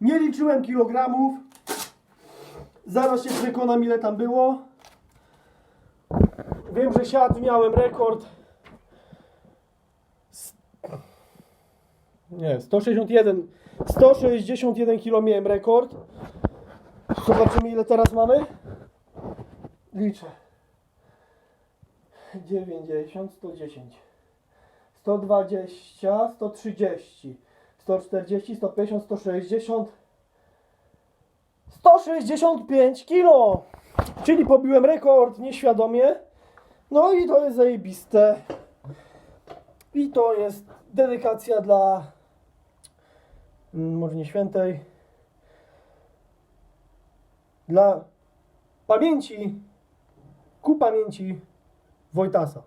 Nie liczyłem kilogramów. Zaraz się przekonam ile tam było. Wiem, że siat miałem rekord. Nie, 161. 161 kg miałem rekord. Zobaczymy ile teraz mamy. Liczę. 90, 110. 120, 130, 140, 150, 160. 165 kg! Czyli pobiłem rekord nieświadomie. No i to jest zajebiste. I to jest dedykacja dla mm, może nie świętej dla pamięci ku pamięci Wojtasa.